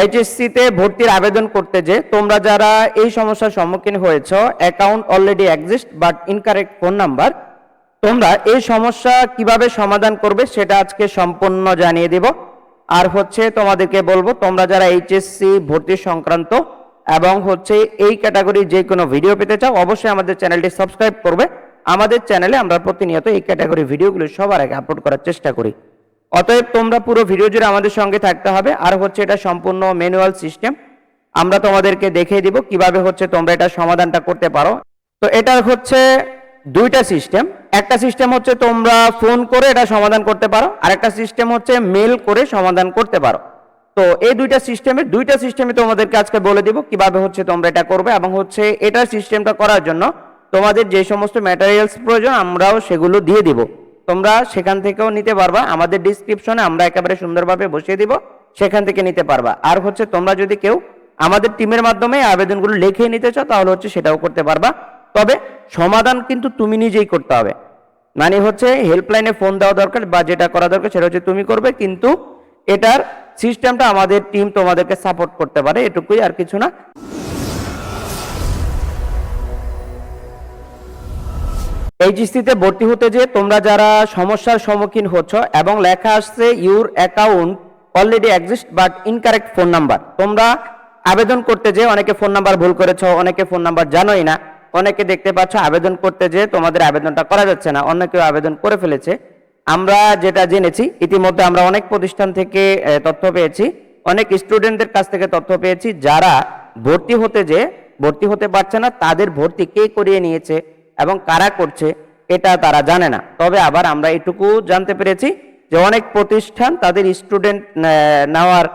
এইচএসসিতে ভর্তির আবেদন করতে যে তোমরা যারা এই সমস্যার সম্মুখীন হয়েছ account already exist but incorrect phone number তোমরা এই সমস্যা কীভাবে সমাধান করবে সেটা আজকে সম্পূর্ণ জানিয়ে দিব। আর হচ্ছে তোমাদেরকে বলব, তোমরা যারা এইচএসসি ভর্তি সংক্রান্ত এবং হচ্ছে এই ক্যাটাগরি যে কোনো ভিডিও পেতে চাও, অবশ্যই আমাদের চ্যানেলটি সাবস্ক্রাইব করবে। আমাদের চ্যানেলে আমরা প্রতিনিয়ত এই ক্যাটাগরি ভিডিওগুলো সবার আগে আপলোড করার চেষ্টা করি। অতএব তোমরা পুরো ভিডিও জুড়ে আমাদের সঙ্গে থাকতে হবে। আর হচ্ছে এটা সম্পূর্ণ ম্যানুয়াল সিস্টেম আমরা তোমাদেরকে দেখিয়ে দিব কীভাবে হচ্ছে তোমরা এটা সমাধানটা করতে পারো। তো এটা হচ্ছে দুইটা সিস্টেম একটা সিস্টেম হচ্ছে তোমরা ফোন করে এটা সমাধান করতে পারো। আর একটা সিস্টেম হচ্ছে মেল করে সমাধান করতে পারো। তো এই দুইটা সিস্টেমে দুইটা সিস্টেমে তোমাদেরকে আজকে বলে দিব কীভাবে হচ্ছে তোমরা এটা করবে এবং হচ্ছে এটা সিস্টেমটা করার জন্য তোমাদের যে সমস্ত ম্যাটেরিয়ালস প্রয়োজন, আমরাও সেগুলো দিয়ে দিব। তোমরা সেখান থেকেও নিতে পারবা। আমাদের ডিসক্রিপশনে আমরা একেবারে সুন্দরভাবে বসিয়ে দিব, সেখান থেকে নিতে পারবা। আর হচ্ছে তোমরা যদি কেউ আমাদের টিমের মাধ্যমে আবেদনগুলো লিখে নিতে চাও, তাহলে হচ্ছে সেটাও করতে পারবা। তবে সমাধান কিন্তু তুমি নিজেই করতে হবে। মানে হচ্ছে হেল্পলাইনে ফোন দেওয়া দরকার বা যেটা করা দরকার সেটা হচ্ছে তুমি করবে, কিন্তু এটার সিস্টেমটা আমাদের টিম তোমাদেরকে সাপোর্ট করতে পারে, এটুকুই আর কিছু না। এইচএসসিতে ভর্তি হতে যে তোমরা যারা সমস্যার সম্মুখীন হচ্ছ এবং লেখা আসছে your account already exist but incorrect phone number তোমরা আবেদন করতে যে অনেকে ফোন নাম্বার ভুল করেছ, অনেকে ফোন নাম্বার জানোই না, অনেকে দেখতে পাচ্ছ আবেদন করতে যে তোমাদের আবেদনটা করা যাচ্ছে না, অন্য কেউ আবেদন করে ফেলেছে। আমরা যেটা জেনেছি, ইতিমধ্যে আমরা অনেক প্রতিষ্ঠান থেকে তথ্য পেয়েছি, অনেক স্টুডেন্টদের কাছ থেকে তথ্য পেয়েছি, যারা ভর্তি হতে যে ভর্তি হতে পারছে না, তাদের ভর্তি কে করিয়ে নিয়েছে? এবং কারা করছে, এটা তারা জানে না। তবে আবার আমরা এটুকু জানতে পেরেছি যে অনেক প্রতিষ্ঠান তাদের স্টুডেন্ট নেওয়ার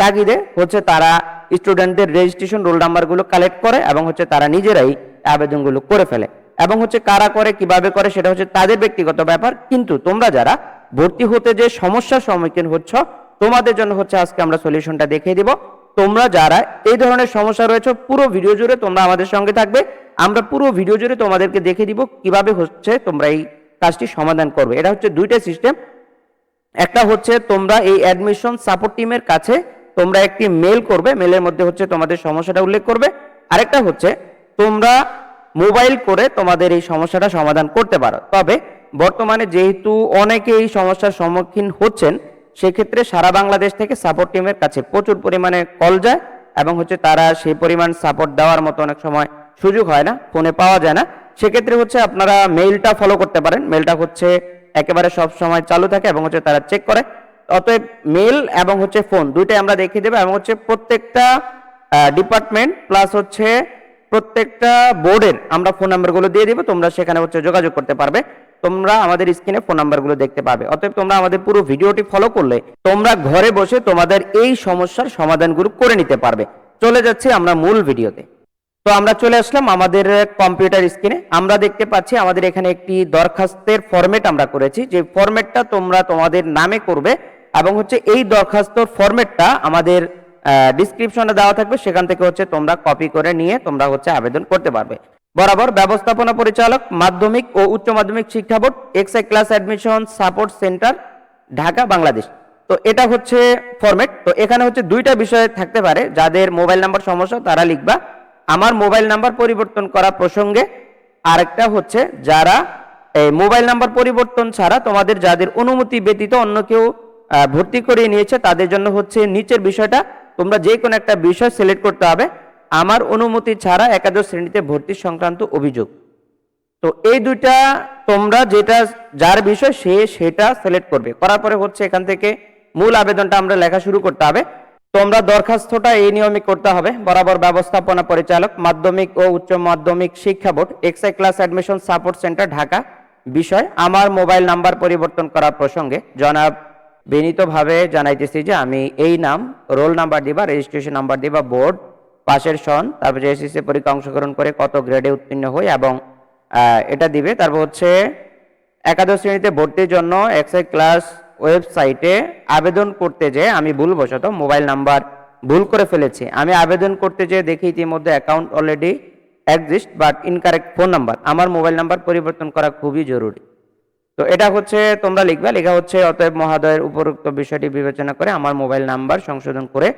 তাগিদে হচ্ছে তারা স্টুডেন্টদের রেজিস্ট্রেশন রোল নাম্বারগুলো কালেক্ট করে এবং হচ্ছে তারা নিজেরাই আবেদনগুলো করে ফেলে। এবং হচ্ছে কারা করে, কীভাবে করে, সেটা হচ্ছে তাদের ব্যক্তিগত ব্যাপার। কিন্তু তোমরা যারা ভর্তি হতে যে সমস্যার সম্মুখীন হচ্ছ, তোমাদের জন্য হচ্ছে আজকে আমরা সলিউশনটা দেখিয়ে দিব। তোমরা যারা এই ধরনের সমস্যা রয়েছে, পুরো ভিডিও জুড়ে তোমরা আমাদের সঙ্গে থাকবে। আমরা পুরো ভিডিও জুড়ে তোমাদেরকে দেখে দিব কীভাবে হচ্ছে তোমরা এই কাজটি সমাধান করবে। এটা হচ্ছে দুইটা সিস্টেম একটা হচ্ছে তোমরা এই অ্যাডমিশন সাপোর্ট টিমের কাছে তোমরা একটি মেল করবে। মেলের মধ্যে হচ্ছে তোমাদের সমস্যাটা উল্লেখ করবে। আরেকটা হচ্ছে তোমরা মোবাইল করে তোমাদের এই সমস্যাটা সমাধান করতে পারো। তবে বর্তমানে যেহেতু অনেকে এই সমস্যার সম্মুখীন হচ্ছেন সেক্ষেত্রে সারা বাংলাদেশ থেকে সাপোর্ট টিমের কাছে প্রচুর পরিমাণে কল যায় এবং হচ্ছে তারা সেই পরিমাণ সাপোর্ট দেওয়ার মতো অনেক সময় সুযোগ হয় না ফোনে পাওয়া যায় না। সেক্ষেত্রে হচ্ছে আপনারা মেইলটা ফলো করতে পারেন। মেলটা হচ্ছে একেবারে সব সময় চালু থাকে এবং হচ্ছে তারা চেক করে। অতএব মেল এবং হচ্ছে ফোন দুইটাই আমরা দেখিয়ে দেবো এবং হচ্ছে প্রত্যেকটা ডিপার্টমেন্ট প্লাস হচ্ছে প্রত্যেকটা বোর্ডের আমরা ফোন নাম্বারগুলো দিয়ে দিব। তোমরা সেখানে হচ্ছে যোগাযোগ করতে পারবে। তোমরা আমাদের স্ক্রিনে ফোন নাম্বারগুলো দেখতে পাবে। অতএব তোমরা আমাদের পুরো ভিডিওটি ফলো করলে তোমরা ঘরে বসে তোমাদের এই সমস্যার সমাধানগুলো করে নিতে পারবে। চলে যাচ্ছে আমরা মূল ভিডিওতে। তো আমরা চলে আসলাম আমাদের কম্পিউটার স্ক্রিনে আমরা দেখতে পাচ্ছি আমাদের এখানে একটি দরখাস্তের ফরম্যাট আমরা করেছি। যে ফরম্যাটটা তোমরা তোমাদের নামে করবে এবং হচ্ছে এই দরখাস্তর ফরম্যাটটা আমাদের ডিসক্রিপশনে দেওয়া থাকবে। সেখান থেকে হচ্ছে তোমরা কপি করে নিয়ে তোমরা হচ্ছে আবেদন করতে পারবে। বরাবর ব্যবস্থাপনা পরিচালক, মাধ্যমিক ও উচ্চ মাধ্যমিক শিক্ষা board XI class admission support center Dhaka, Bangladesh. তো এটা হচ্ছে ফরম্যাট তো এখানে হচ্ছে দুইটা বিষয় থাকতে পারে, যাদের মোবাইল নাম্বার সমস্যা, তারা লিখবা। আমার মোবাইল নাম্বার পরিবর্তন করা প্রসঙ্গে আরেকটা হচ্ছে, যারা মোবাইল নাম্বার পরিবর্তন ছাড়া তোমাদের যাদের অনুমতি ব্যতীত অন্য কেউ ভর্তি করিয়ে নিয়েছে, তাদের জন্য হচ্ছে নিচের বিষয়টা, তোমরা যে কোনো একটা বিষয় সিলেক্ট করতে হবে। আমার অনুমতি ছাড়া একাদশ শ্রেণীতে ভর্তি সংক্রান্ত অভিযোগ। তো এই দুইটা তোমরা যেটা, যার বিষয় সে সেটা সিলেক্ট করবে। করার পরে হচ্ছে এখান থেকে মূল আবেদনটা আমরা লেখা শুরু করতে হবে। তোমরা দরখাস্তটা এই নিয়মে করতে হবে। বরাবর ব্যবস্থাপনা পরিচালক, মাধ্যমিক ও উচ্চ মাধ্যমিক শিক্ষা board XI class admission support center Dhaka. বিষয়, আমার মোবাইল নাম্বার পরিবর্তন করার প্রসঙ্গে জনাব বিনীতভাবে জানাইতেছি যে আমি এই নাম, রোল নাম্বার দিবা রেজিস্ট্রেশন নাম্বার দিবা বোর্ড পাশের সন, তারপরে এসএসসি পরীক্ষা অংশগ্রহণ করে কত গ্রেডে উত্তীর্ণ হই এবং এটা দিবে। তারপর হচ্ছে একাদশ শ্রেণীতে ভর্তির জন্য এক্সআই ক্লাস ওয়েবসাইটে আবেদন করতে যে আমি ভুলবশত মোবাইল নাম্বার ভুল করে ফেলেছি। আমি আবেদন করতে যে দেখি ইতিমধ্যে account already exist but incorrect phone number আমার মোবাইল নাম্বার পরিবর্তন করা খুবই জরুরি। তো এটা হচ্ছে তোমরা লিখবে। লেখা হচ্ছে, অতএব মহাদয়ের উপরোক্ত বিষয়টি বিবেচনা করে আমার মোবাইল নাম্বার সংশোধন করে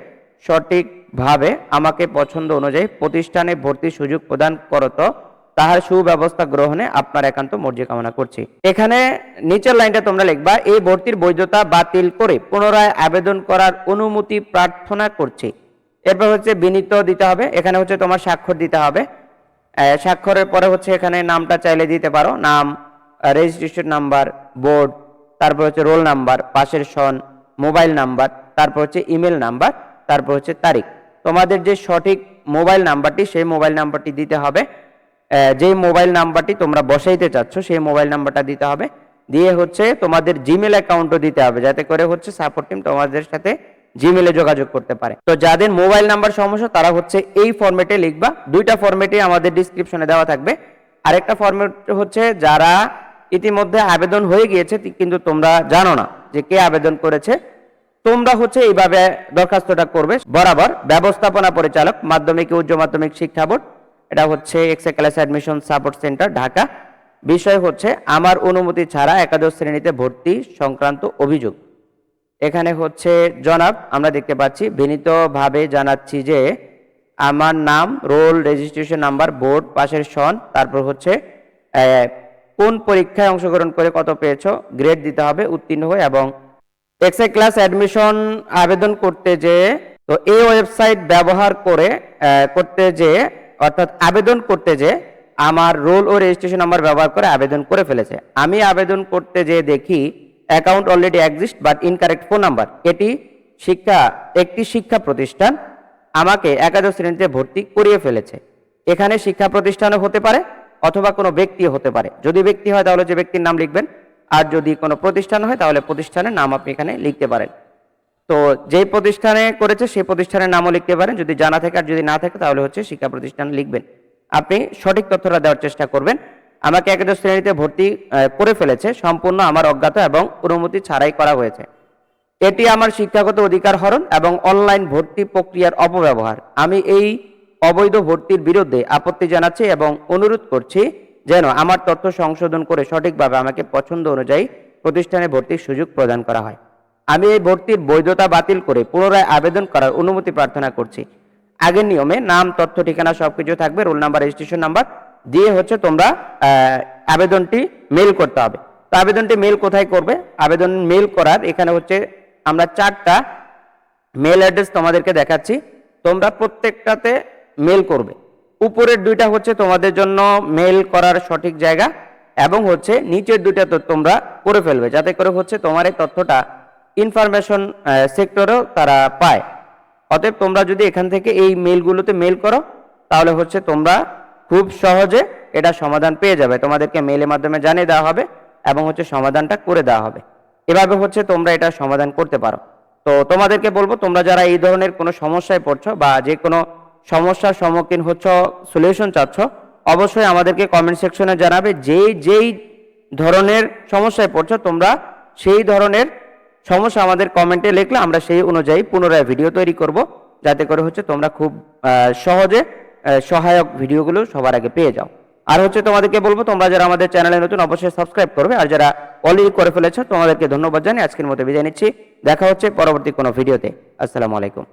সঠিকভাবে আমাকে পছন্দ অনুযায়ী প্রতিষ্ঠানে ভর্তির সুযোগ প্রদান করত তাহার সুব্যবস্থা গ্রহণে আপনার একান্ত মর্জি কামনা করছি। এখানে নিচের লাইনটা তোমরা লিখবা, এই ভর্তির বৈধতা বাতিল করে পুনরায় আবেদন করার অনুমতি প্রার্থনা করছি। এরপর হচ্ছে বিনীত দিতে হবে, এখানে হচ্ছে তোমার স্বাক্ষর দিতে হবে। স্বাক্ষরের পরে হচ্ছে এখানে নামটা চাইলে দিতে পারো। নাম রেজিস্ট্রেশন নাম্বার বোর্ড তারপর হচ্ছে রোল নাম্বার পাশের সন মোবাইল নাম্বার তারপর হচ্ছে ইমেল নাম্বার তারপর হচ্ছে তারিখ। তোমাদের যে সঠিক মোবাইল নাম্বারটি, সেই মোবাইল নাম্বারটি দিতে হবে। যেই মোবাইল নাম্বারটি তোমরা বসাইতে চাচ্ছ, সেই মোবাইল নাম্বারটা দিতে হবে। দিয়ে হচ্ছে তোমাদের জিমেল অ্যাকাউন্টও দিতে হবে, যাতে করে হচ্ছে সাপোর্ট টিম তোমাদের সাথে জিমেলে যোগাযোগ করতে পারে। তো যাদের মোবাইল নাম্বার সমস্যা, তারা হচ্ছে এই ফর্মেটে লিখবা। দুইটা ফর্মেটে আমাদের ডিসক্রিপশনে দেওয়া থাকবে। আরেকটা ফরম্যাট হচ্ছে যারা ইতিমধ্যে আবেদন হয়ে গিয়েছে, কিন্তু তোমরা জানো না যে কে আবেদন করেছে। তোমরা হচ্ছে এইভাবে দরখাস্তটা করবে। বরাবর ব্যবস্থাপনা পরিচালক, মাধ্যমিক, উচ্চ মাধ্যমিক শিক্ষা বোর্ড, এটা হচ্ছে XI class admission support center Dhaka. বিষয় হচ্ছে, আমার অনুমতি ছাড়া একাদশ শ্রেণীতে ভর্তি সংক্রান্ত অভিযোগ। এখানে হচ্ছে, জনাব, আমরা দেখতে পাচ্ছি, বিনীতভাবে জানাচ্ছি যে, আমার নাম, রোল রেজিস্ট্রেশন নাম্বার বোর্ড পাশের সন, তারপর হচ্ছে কোন পরীক্ষায় অংশগ্রহণ করে কত পেয়েছ গ্রেড দিতে হবে, উত্তীর্ণ হয়ে এবং এক্সএ ক্লাস অ্যাডমিশন আবেদন করতে যে, তো এই ওয়েবসাইট ব্যবহার করে করতে যে, অর্থাৎ আবেদন করতে যে, আমার রোল ও রেজিস্ট্রেশন নাম্বার ব্যবহার করে আবেদন করে ফেলেছে। আমি আবেদন করতে যে দেখি account already exist but incorrect phone number এটি শিক্ষা, একটি শিক্ষা প্রতিষ্ঠান আমাকে একাদশ শ্রেণীতে ভর্তি করিয়ে ফেলেছে। এখানে শিক্ষা প্রতিষ্ঠানও হতে পারে অথবা কোনো ব্যক্তি হতে পারে। যদি ব্যক্তি হয় তাহলে যে ব্যক্তির নাম লিখবেন আর যদি কোনো প্রতিষ্ঠান হয়, তাহলে প্রতিষ্ঠানের নাম আপনি এখানে লিখতে পারেন। তো যেই প্রতিষ্ঠানে করেছে, সেই প্রতিষ্ঠানের নামও লিখতে পারেন। যদি জানা থাকে আর যদি না থাকে, তাহলে হচ্ছে শিক্ষা প্রতিষ্ঠান লিখবেন। আপনি সঠিক তথ্যটা দেওয়ার চেষ্টা করবেন। আমাকে একাদশ শ্রেণীতে ভর্তি করে ফেলেছে। সম্পূর্ণ আমার অজ্ঞাত এবং অনুমতি ছাড়াই করা হয়েছে। এটি আমার শিক্ষাগত অধিকার হরণ এবং অনলাইন ভর্তি প্রক্রিয়ার অপব্যবহার। আমি এই অবৈধ ভর্তির বিরুদ্ধে আপত্তি জানাচ্ছি এবং অনুরোধ করছি যেন আমার তথ্য সংশোধন করে সঠিকভাবে আমাকে পছন্দ অনুযায়ী প্রতিষ্ঠানে ভর্তির সুযোগ প্রদান করা হয়। আমি এই ভর্তির বৈধতা বাতিল করে পুনরায় আবেদন করার অনুমতি প্রার্থনা করছি। আগের নিয়মে নাম, তথ্য, ঠিকানা সবকিছু থাকবে, রোল নাম্বার, রেজিস্ট্রেশন নাম্বার দিয়ে হচ্ছে তোমরা আবেদনটি মেল করতে হবে। তো আবেদনটি মেল কোথায় করবে? আবেদন মেল করার এখানে হচ্ছে আমরা চারটা মেল অ্যাড্রেস তোমাদেরকে দেখাচ্ছি। তোমরা প্রত্যেকটাতে মেল করবে। উপরের দুইটা হচ্ছে তোমাদের জন্য মেল করার সঠিক জায়গা এবং হচ্ছে নিচের দুইটা তো তোমরা করে ফেলবে, যাতে করে হচ্ছে তোমার এই তথ্যটা ইনফরমেশন সেক্টরেও তারা পায়। অতএব তোমরা যদি এখান থেকে এই মেলগুলোতে মেল করো, তাহলে হচ্ছে তোমরা খুব সহজে এটা সমাধান পেয়ে যাবে। তোমাদেরকে মেলের মাধ্যমে জানিয়ে দেওয়া হবে এবং হচ্ছে সমাধানটা করে দেওয়া হবে। এভাবে হচ্ছে তোমরা এটা সমাধান করতে পারো। তো তোমাদেরকে বলব, তোমরা যারা এই ধরনের কোনো সমস্যায় পড়ছো বা যে কোনো সমস্যার সম্মুখীন হচ্ছ সলিউশন চাচ্ছ, অবশ্যই আমাদেরকে কমেন্ট সেকশনে জানাবে, যেই যেই ধরনের সমস্যায় পড়ছো, তোমরা সেই ধরনের সমস্যা আমাদের কমেন্টে লিখলে আমরা সেই অনুযায়ী পুনরায় ভিডিও তৈরি করব, যাতে করে হচ্ছে তোমরা খুব সহজে সহায়ক ভিডিওগুলো সবার আগে পেয়ে যাও। আর হচ্ছে তোমাদেরকে বলব, তোমরা যারা আমাদের চ্যানেলে নতুন, অবশ্যই সাবস্ক্রাইব করবে, আর যারা অলরেডি করে ফেলেছো, তোমাদেরকে ধন্যবাদ জানিয়ে আজকের মতো বিদায় নিচ্ছি। দেখা হচ্ছে পরবর্তী কোনো ভিডিওতে আসসালামু আলাইকুম।